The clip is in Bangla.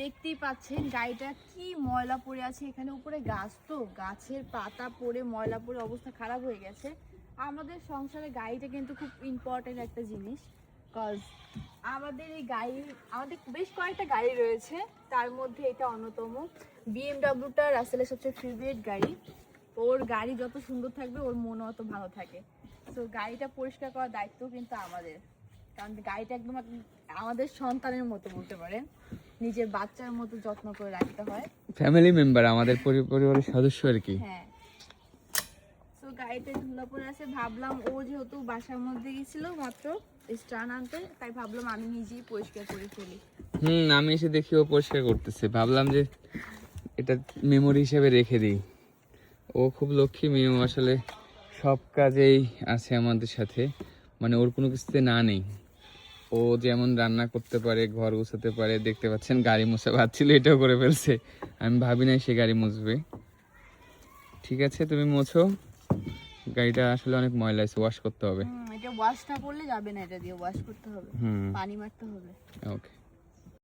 দেখতেই পাচ্ছেন গাড়িটা কি ময়লা পড়ে আছে এখানে। উপরে গাছ তো, গাছের পাতা পড়ে, ময়লা পড়ে, অবস্থা খারাপ হয়ে গেছে। আমাদের সংসারে গাড়িটা কিন্তু খুব ইম্পর্টেন্ট একটা জিনিস কজ আমাদের এই গাড়ি, আমাদের বেশ কয়েকটা গাড়ি রয়েছে, তার মধ্যে এটা অন্যতম। বিএমডাব্লিউটা রাসেলের সবচেয়ে ফেভারিট গাড়ি। ওর গাড়ি যত সুন্দর থাকবে, ওর মনও অত ভালো থাকে। তো গাড়িটা পরিষ্কার করার দায়িত্ব কিন্তু আমাদের। কারণ গাড়িটা একদম আমাদের সন্তানের মতো বলতে পারেন। নিজের বাচ্চার মতো যত্ন করে রাখতে হয়। ফ্যামিলি মেম্বার আমাদের পরিবারের সদস্য আর কি। হ্যাঁ। তো গাড়িতে ধুলা পড়ে আছে। ভাবলাম ও যেহেতু বাসার মধ্যে গেছিল মাত্র স্টান আনতে তাই ভাবলাম আমি নিজেই পরিষ্কার করে ফেলি। হুম আমি এসে দেখি ও পরিষ্কার করতেছে। ভাবলাম যে এটা মেমোরি হিসেবে রেখে দিই। ও খুব লক্ষ্মী মেয়ে আসলে সব কাজেই আছে আমাদের সাথে। মানে ওর কোনো কিছুতে না নেই। ও যেমন রান্না করতে পারে ঘর গুছাতে পারে দেখতে পাচ্ছেন গাড়ি মুছা ভাবছিল এটাও করে ফেলছে। আমি ভাবি নাই সে গাড়ি মুছবে। ঠিক আছে তুমি মোছো। গাড়িটা আসলে অনেক ময়লা আছে ওয়াশ করতে হবে। এটা ওয়াশটা করলে যাবে না এটা দিয়ে ওয়াশ করতে হবে। হুম। পানি মারতে হবে। ওকে